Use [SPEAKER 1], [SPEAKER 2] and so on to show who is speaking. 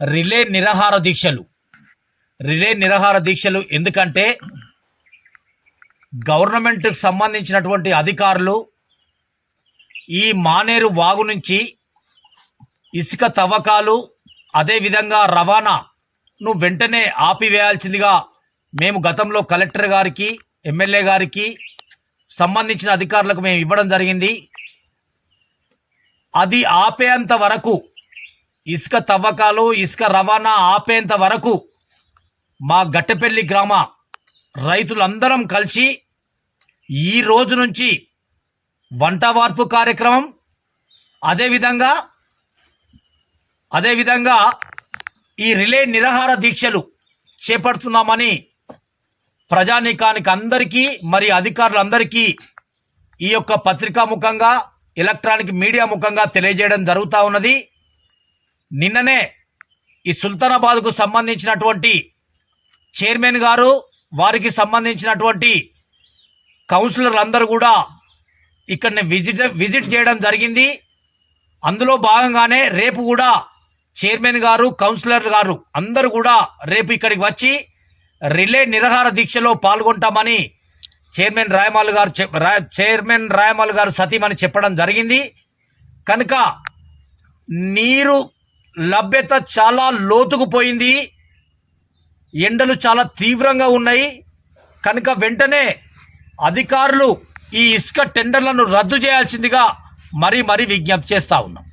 [SPEAKER 1] Relay నిరాహార దీక్షలు. Relay నిరాహార దీక్షలు ఎందుకంటే గవర్నమెంట్కి సంబంధించినటువంటి అధికారులు ఈ మానేరు వాగు నుంచి ఇసుక తవ్వకాలు అదేవిధంగా రవాణాను వెంటనే ఆపివేయాల్సిందిగా మేము గతంలో కలెక్టర్ గారికి ఎమ్మెల్యే గారికి సంబంధించిన అధికారులకు మేము ఇవ్వడం జరిగింది. అది ఆపేంత వరకు ఇసుక తవ్వకాలు ఇసుక రవాణా ఆపేంత వరకు మా గట్టెపల్లి గ్రామ రైతులందరం కలిసి ఈ రోజు నుంచి వంట వార్పు కార్యక్రమం అదేవిధంగా అదేవిధంగా ఈ రిలే నిరాహార దీక్షలు చేపడుతున్నామని ప్రజానీకానికి అందరికీ మరి అధికారులందరికీ ఈ యొక్క పత్రికా ముఖంగా ఎలక్ట్రానిక్ మీడియా ముఖంగా తెలియజేయడం జరుగుతూ ఉన్నది. నిన్ననే ఈ సుల్తానాబాద్కు సంబంధించినటువంటి చైర్మన్ గారు వారికి సంబంధించినటువంటి కౌన్సిలర్లు అందరూ కూడా ఇక్కడిని విజిట్ విజిట్ చేయడం జరిగింది. అందులో భాగంగానే రేపు కూడా చైర్మన్ గారు కౌన్సిలర్ గారు అందరూ కూడా రేపు ఇక్కడికి వచ్చి రిలే నిరహార దీక్షలో పాల్గొంటామని చైర్మన్ రాయమాల్ గారు చెప్- చైర్మన్ రాయమాల్ గారు సతీమని చెప్పడం జరిగింది. కనుక నీరు లభ్యత చాలా లోతుకు పోయింది. ఎండలు చాలా తీవ్రంగా ఉన్నాయి. కనుక వెంటనే అధికారులు ఈ ఇసుక టెండర్లను రద్దు చేయాల్సిందిగా మరీ మరీ విజ్ఞప్తి చేస్తూ ఉన్నాం.